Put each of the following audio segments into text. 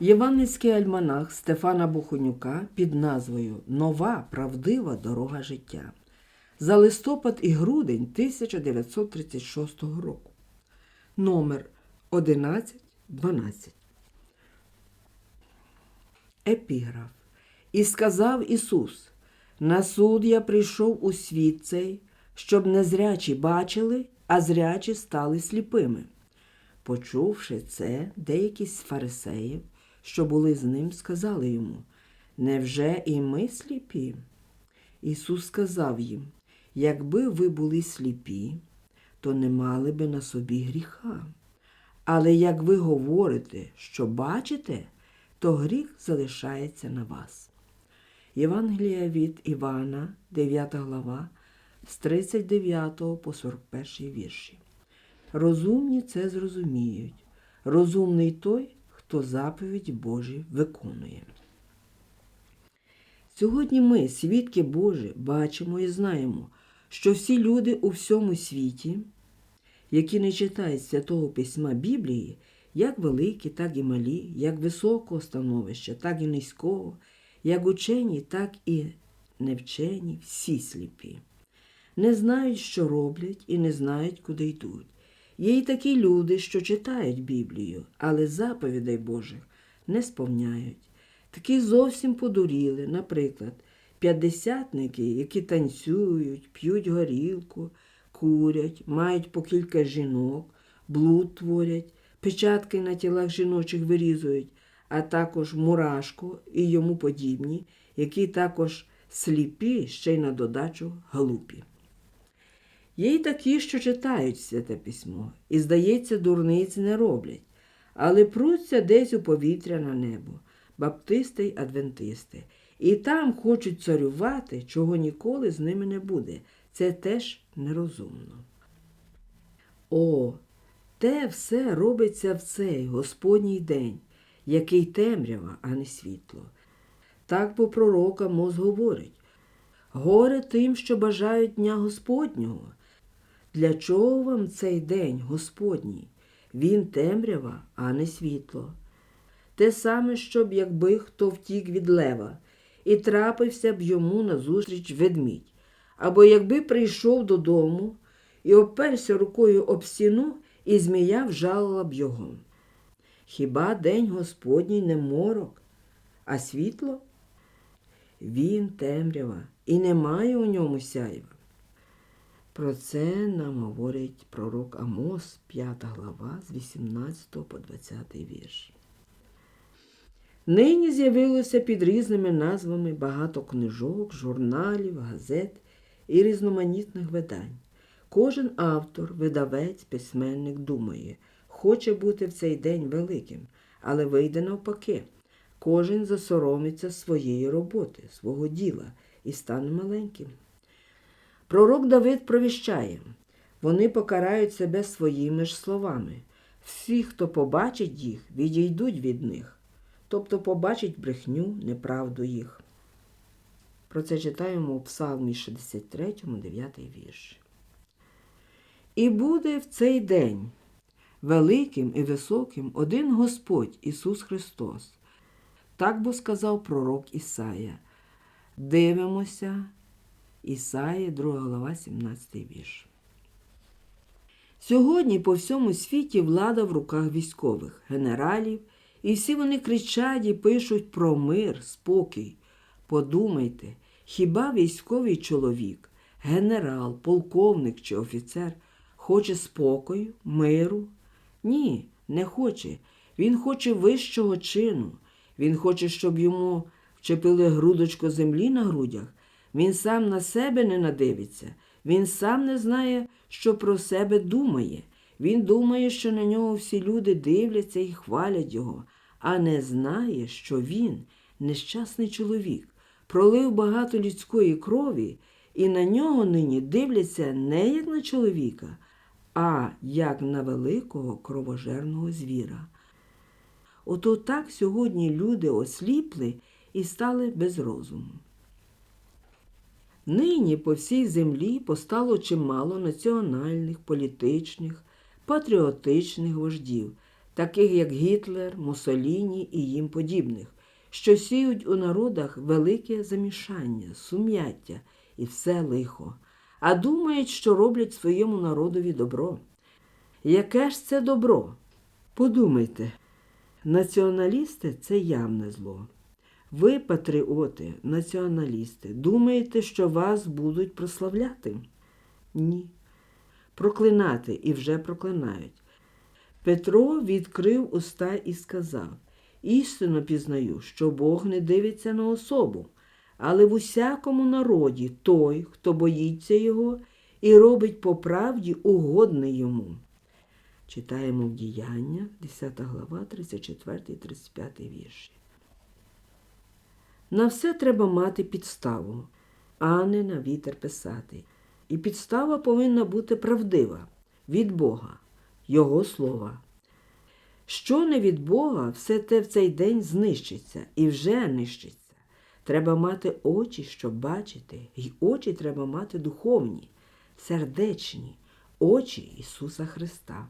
Євангельський альманах Стефана Бухонюка під назвою Нова правдива дорога життя за листопад і грудень 1936 року. Номер 1112. Епіграф. І сказав Ісус: На суд я прийшов у світ цей, щоб незрячі бачили, а зрячі стали сліпими. Почувши це, деякі з фарисеїв, що були з ним, сказали йому: Невже і ми сліпі? Ісус сказав їм: Якби ви були сліпі, то не мали би на собі гріха. Але як ви говорите, що бачите, то гріх залишається на вас. Євангелія від Івана, 9 глава, з 39 по 41 вірші. Розумні це зрозуміють. Розумний той, хто заповідь Божі виконує. Сьогодні ми, свідки Божі, бачимо і знаємо, що всі люди у всьому світі, які не читають святого письма Біблії, як великі, так і малі, як високого становища, так і низького, як учені, так і невчені, всі сліпі. Не знають, що роблять, і не знають, куди йдуть. Є й такі люди, що читають Біблію, але заповідей Божих не сповняють. Такі зовсім подуріли, наприклад, п'ятдесятники, які танцюють, п'ють горілку, курять, мають по кілька жінок, блуд творять, печатки на тілах жіночих вирізують, а також мурашку і йому подібні, які також сліпі ще й на додачу глупі. Є й такі, що читають святе письмо, і, здається, дурниць не роблять, але пруться десь у повітря на небо, баптисти й адвентисти, і там хочуть царювати, чого ніколи з ними не буде. Це теж нерозумно. О, те все робиться в цей Господній день, який темрява, а не світло. Так бо пророка Мос говорить горе тим, що бажають дня Господнього. Для чого вам цей день Господній? Він темрява, а не світло. Те саме, щоб якби хто втік від лева, і трапився б йому назустріч ведмідь, або якби прийшов додому і оперся рукою об стіну, і змія вжалила б його. Хіба день Господній не морок, а світло? Він темрява, і немає у ньому сяйва. Про це нам говорить пророк Амос, 5 глава, з 18 по 20 вірш. Нині з'явилося під різними назвами багато книжок, журналів, газет і різноманітних видань. Кожен автор, видавець, письменник думає, хоче бути в цей день великим, але вийде навпаки. Кожен засоромиться своєї роботи, свого діла і стане маленьким. Пророк Давид провіщає вони покарають себе своїми ж словами. Всі, хто побачить їх, відійдуть від них, тобто побачить брехню, неправду їх. Про це читаємо у Псалмі 63, 9 вірш. І буде в цей день великим і високим один Господь Ісус Христос. Так бо сказав пророк Ісая. Дивимося, Ісаї, 2 глава, 17 вірш. Сьогодні по всьому світі влада в руках військових, генералів, і всі вони кричать і пишуть про мир, спокій. Подумайте, хіба військовий чоловік, генерал, полковник чи офіцер хоче спокою, миру? Ні, не хоче. Він хоче вищого чину. Він хоче, щоб йому вчепили грудочко землі на грудях. Він сам на себе не надивиться, він сам не знає, що про себе думає. Він думає, що на нього всі люди дивляться і хвалять його, а не знає, що він нещасний чоловік, пролив багато людської крові, і на нього нині дивляться не як на чоловіка, а як на великого кровожерного звіра. Ото так сьогодні люди осліпли і стали без розуму. Нині по всій землі постало чимало національних, політичних, патріотичних вождів, таких як Гітлер, Муссоліні і їм подібних, що сіють у народах велике замішання, сум'яття і все лихо, а думають, що роблять своєму народові добро. Яке ж це добро? Подумайте, націоналісти це явне зло. Ви, патріоти, націоналісти, думаєте, що вас будуть прославляти? Ні. Проклинати і вже проклинають. Петро відкрив уста і сказав: Істинно пізнаю, що Бог не дивиться на особу, але в усякому народі той, хто боїться його і робить по правді угодний йому. Читаємо в діяння, 10 глава, 34 35 вірші. На все треба мати підставу, а не на вітер писати. І підстава повинна бути правдива від Бога, Його слова. Що не від Бога, все те в цей день знищиться і вже нищиться. Треба мати очі, щоб бачити, і очі треба мати духовні, сердечні, очі Ісуса Христа.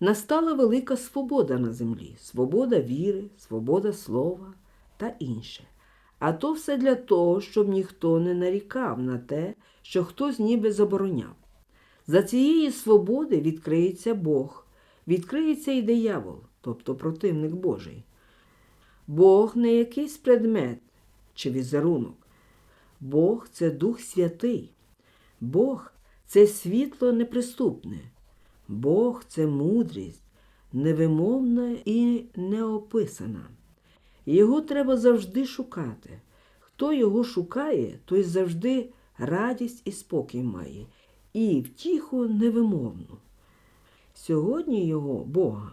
Настала велика свобода на землі, свобода віри, свобода слова та інше. А то все для того, щоб ніхто не нарікав на те, що хтось ніби забороняв. За цієї свободи відкриється Бог, відкриється і диявол, тобто противник Божий. Бог не якийсь предмет чи візерунок. Бог це Дух Святий. Бог це світло неприступне. Бог це мудрість, невимовна і неописана. Його треба завжди шукати. Хто його шукає, той завжди радість і спокій має, і втіху невимовну. Сьогодні його, Бога,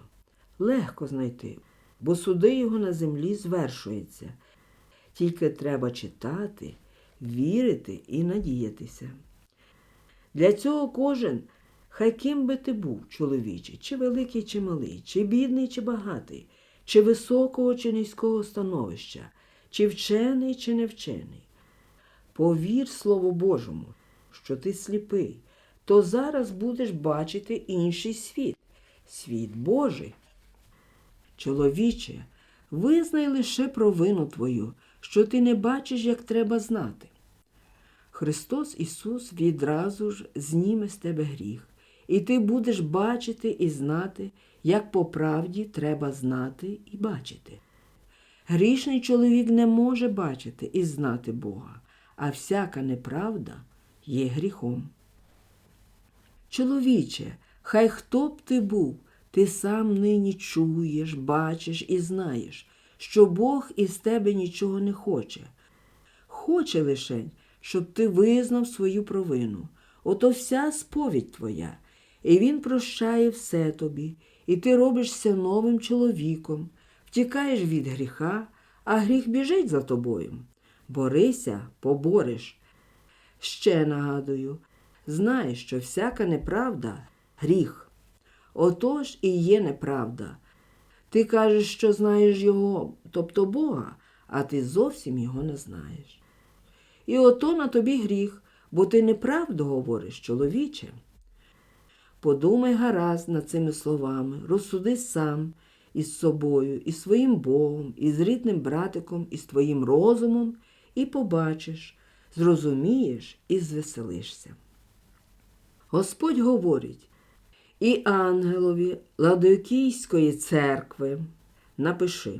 легко знайти, бо суди його на землі звершуються. Тільки треба читати, вірити і надіятися. Для цього кожен, хай ким би ти був, чоловіче, чи великий, чи малий, чи бідний, чи багатий, чи високого, чи низького становища, чи вчений, чи невчений. Повір Слову Божому, що ти сліпий, то зараз будеш бачити інший світ, світ Божий. Чоловіче, визнай лише провину твою, що ти не бачиш, як треба знати. Христос Ісус відразу ж зніме з тебе гріх, і ти будеш бачити і знати, як по правді треба знати і бачити. Грішний чоловік не може бачити і знати Бога, а всяка неправда є гріхом. Чоловіче, хай хто б ти був, ти сам нині чуєш, бачиш і знаєш, що Бог із тебе нічого не хоче. Хоче лишень, щоб ти визнав свою провину. Ото вся сповідь твоя, і Він прощає все тобі, і ти робишся новим чоловіком, втікаєш від гріха, а гріх біжить за тобою. Борися, побореш. Ще нагадую, знай, що всяка неправда гріх. Отож і є неправда. Ти кажеш, що знаєш його, тобто Бога, а ти зовсім його не знаєш. І ото на тобі гріх, бо ти неправду говориш, чоловіче. Подумай гаразд над цими словами, розсуди сам із собою, із своїм Богом, із рідним братиком, із твоїм розумом, і побачиш, зрозумієш і звеселишся. Господь говорить, і ангелові Ладокійської церкви напиши,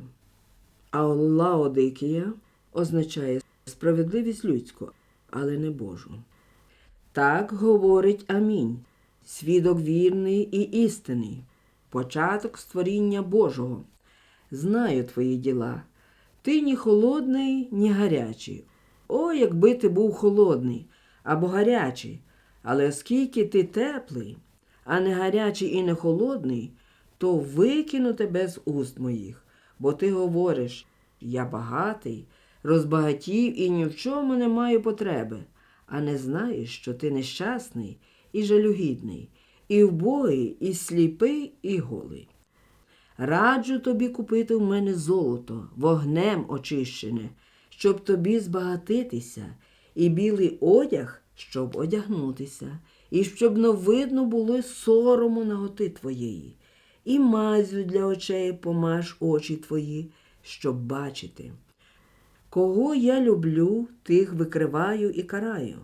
а Лаодикія означає справедливість людську, але не Божу. Так говорить Амінь, свідок вірний і істинний, початок створіння Божого. Знаю твої діла. Ти ні холодний, ні гарячий. О, якби ти був холодний або гарячий, але оскільки ти теплий, а не гарячий і не холодний, то викину тебе з уст моїх, бо ти говориш я багатий, розбагатів і ні в чому не маю потреби, а не знаєш, що ти нещасний і жалюгідний, і вбогий, і сліпий, і голий. Раджу тобі купити в мене золото, вогнем очищене, щоб тобі збагатитися, і білий одяг, щоб одягнутися, і щоб не видно було сорому наготи твоєї, і мазю для очей помаж очі твої, щоб бачити. Кого я люблю, тих викриваю і караю.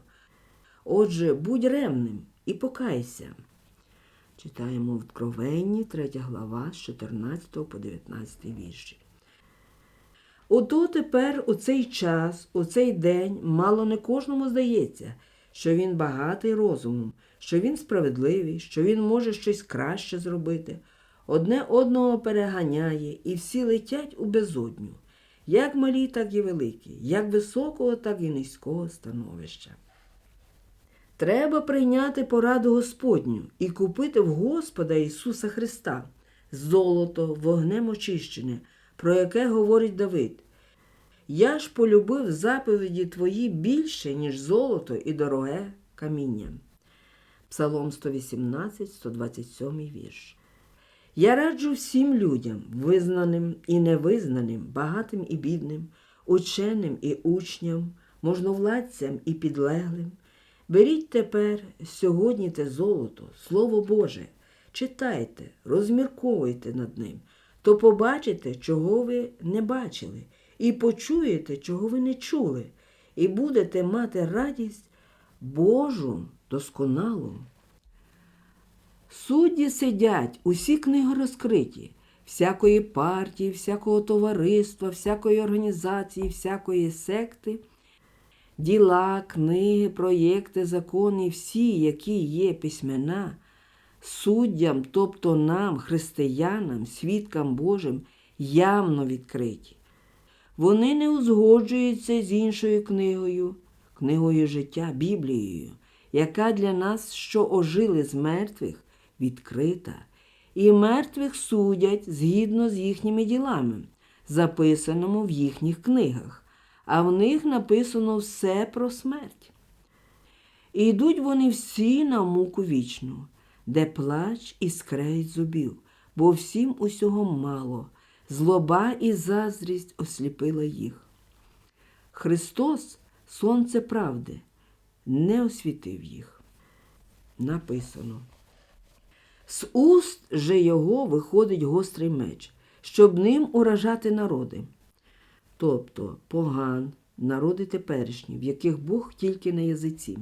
Отже, будь ревним і покайся. Читаємо в Откровенні, 3 глава, з 14 по 19 вірші. Ото тепер у цей час, у цей день, мало не кожному здається, що він багатий розумом, що він справедливий, що він може щось краще зробити. Одне одного переганяє, і всі летять у безодню, як малі, так і великі, як високого, так і низького становища. Треба прийняти пораду Господню і купити в Господа Ісуса Христа золото, вогнем очищене, про яке говорить Давид. Я ж полюбив заповіді твої більше, ніж золото і дороге каміння. Псалом 118, 127 вірш. Я раджу всім людям, визнаним і невизнаним, багатим і бідним, ученим і учням, можновладцям і підлеглим. Беріть тепер сьогодні те золото, Слово Боже, читайте, розмірковуйте над ним, то побачите, чого ви не бачили, і почуєте, чого ви не чули, і будете мати радість Божу досконалу. Судді сидять, усі книги розкриті, всякої партії, всякого товариства, всякої організації, всякої секти, діла, книги, проєкти, закони, всі, які є письмена, суддям, тобто нам, християнам, свідкам Божим, явно відкриті. Вони не узгоджуються з іншою книгою, книгою життя, Біблією, яка для нас, що ожили з мертвих, відкрита, і мертвих судять згідно з їхніми ділами, записаному в їхніх книгах, а в них написано все про смерть. І йдуть вони всі на муку вічну, де плач і скреють зубів, бо всім усього мало, злоба і заздрість осліпила їх. Христос, Сонце правди, не освітив їх. Написано. З уст же його виходить гострий меч, щоб ним уражати народи. Тобто поган, народи теперішні, в яких Бог тільки на язиці.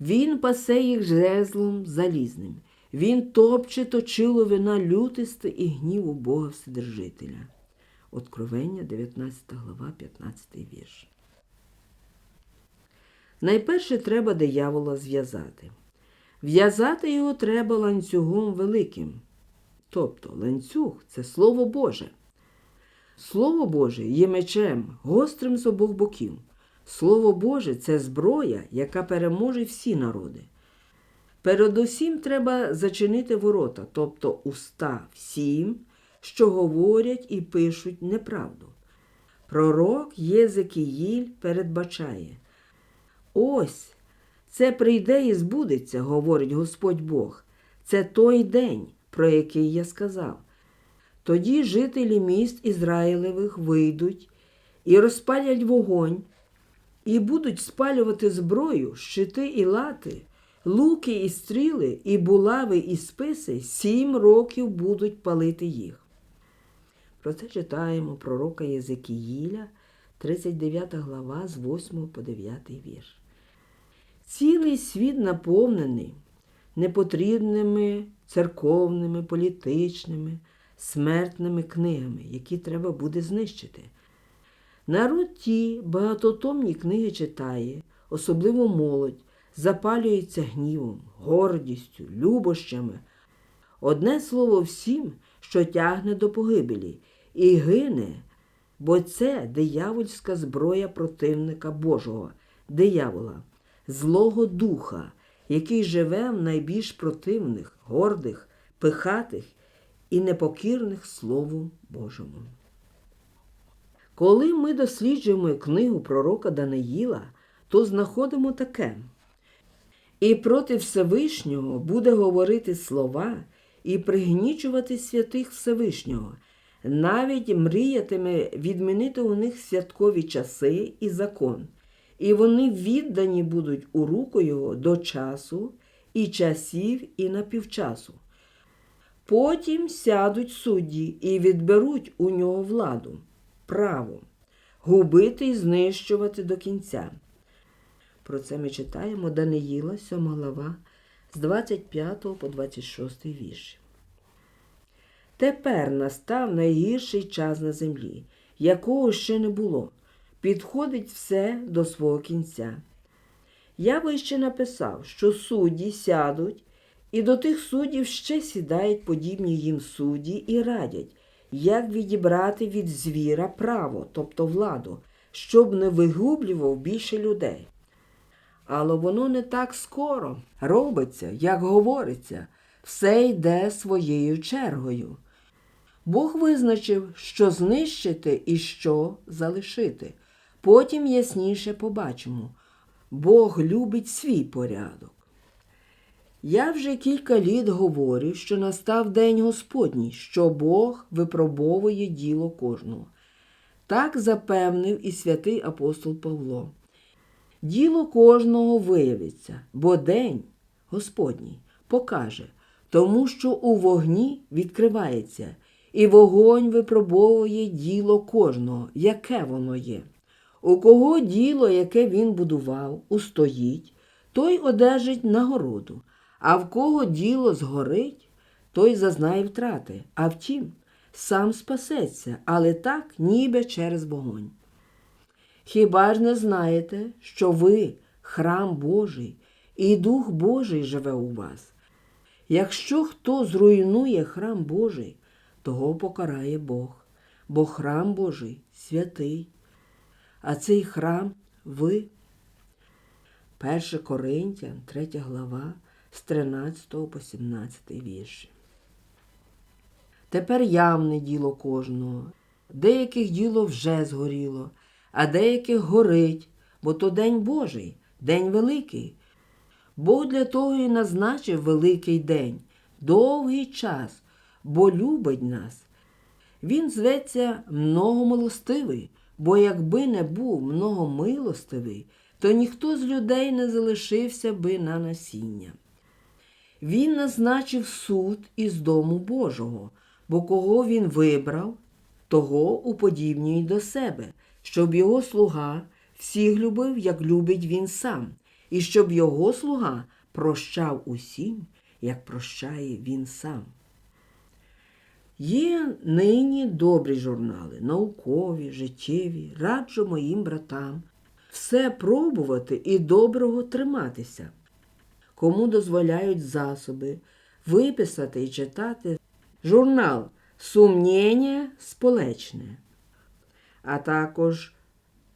Він пасе їх жезлом залізним, він топче точило вина лютисте і гнів у Бога Вседержителя. Откровення, 19 глава, 15 вірш. Найперше треба диявола зв'язати. В'язати його треба ланцюгом великим. Тобто ланцюг це Слово Боже. Слово Боже є мечем, гострим з обох боків. Слово Боже це зброя, яка переможе всі народи. Передусім треба зачинити ворота, тобто уста всім, що говорять і пишуть неправду. Пророк Єзекіїль передбачає. Ось це прийде і збудеться, говорить Господь Бог. Це той день, про який я сказав. Тоді жителі міст Ізраїлевих вийдуть і розпалять вогонь, і будуть спалювати зброю, щити і лати, луки і стріли, і булави, і списи сім років будуть палити їх. Про це читаємо пророка Єзекіїля, 39 глава з 8 по 9 вірш. Цілий світ наповнений непотрібними церковними, політичними, смертними книгами, які треба буде знищити. Народ ті багатотомні книги читає, особливо молодь, запалюється гнівом, гордістю, любощами. Одне слово всім, що тягне до погибелі, і гине, бо це диявольська зброя противника Божого, диявола злого духа, який живе в найбільш противних, гордих, пихатих і непокірних Слову Божому. Коли ми досліджуємо книгу пророка Даниїла, то знаходимо таке. І проти Всевишнього буде говорити слова і пригнічувати святих Всевишнього, навіть мріятиме відмінити у них святкові часи і закон, і вони віддані будуть у руку його до часу, і часів, і напівчасу. Потім сядуть судді і відберуть у нього владу, право, губити і знищувати до кінця. Про це ми читаємо Даниїла, 7 глава, з 25 по 26 вірші. Тепер настав найгірший час на землі, якого ще не було. Підходить все до свого кінця. Я вище написав, що судді сядуть, і до тих суддів ще сідають подібні їм судді і радять, як відібрати від звіра право, тобто владу, щоб не вигублював більше людей. Але воно не так скоро робиться, як говориться, все йде своєю чергою. Бог визначив, що знищити і що залишити. Потім ясніше побачимо. Бог любить свій порядок. Я вже кілька літ говорю, що настав день Господній, що Бог випробовує діло кожного. Так запевнив і святий апостол Павло. Діло кожного виявиться, бо день Господній покаже, тому що у вогні відкривається, і вогонь випробовує діло кожного, яке воно є. У кого діло, яке він будував, устоїть, той одержить нагороду, а в кого діло згорить, той зазнає втрати, а втім, сам спасеться, але так, ніби через вогонь. Хіба ж не знаєте, що ви храм Божий, і Дух Божий живе у вас? Якщо хто зруйнує храм Божий, того покарає Бог, бо храм Божий святий, а цей храм ви. 1 Коринтян, 3 глава, з 13 по 17 вірші. Тепер явне діло кожного. Деяких діло вже згоріло, а деяких горить, бо то день Божий, день великий. Бог для того і назначив великий день, довгий час, бо любить нас. Він зветься многомилостивий, бо якби не був многомилостивий, то ніхто з людей не залишився би на насіння. Він назначив суд із дому Божого, бо кого він вибрав, того уподібнює до себе, щоб його слуга всіх любив, як любить він сам, і щоб його слуга прощав усім, як прощає він сам. Є нині добрі журнали, наукові, життєві, раджу моїм братам все пробувати і доброго триматися. Кому дозволяють засоби виписати і читати журнал Сумнєння сполечне, а також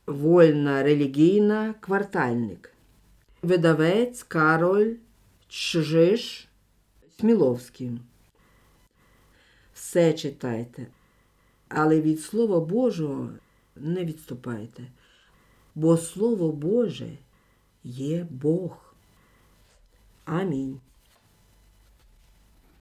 Вольна релігійна квартальник, видавець Кароль Чжиш Сміловський. Все читайте, але від Слова Божого не відступайте, бо Слово Боже є Бог. Амінь.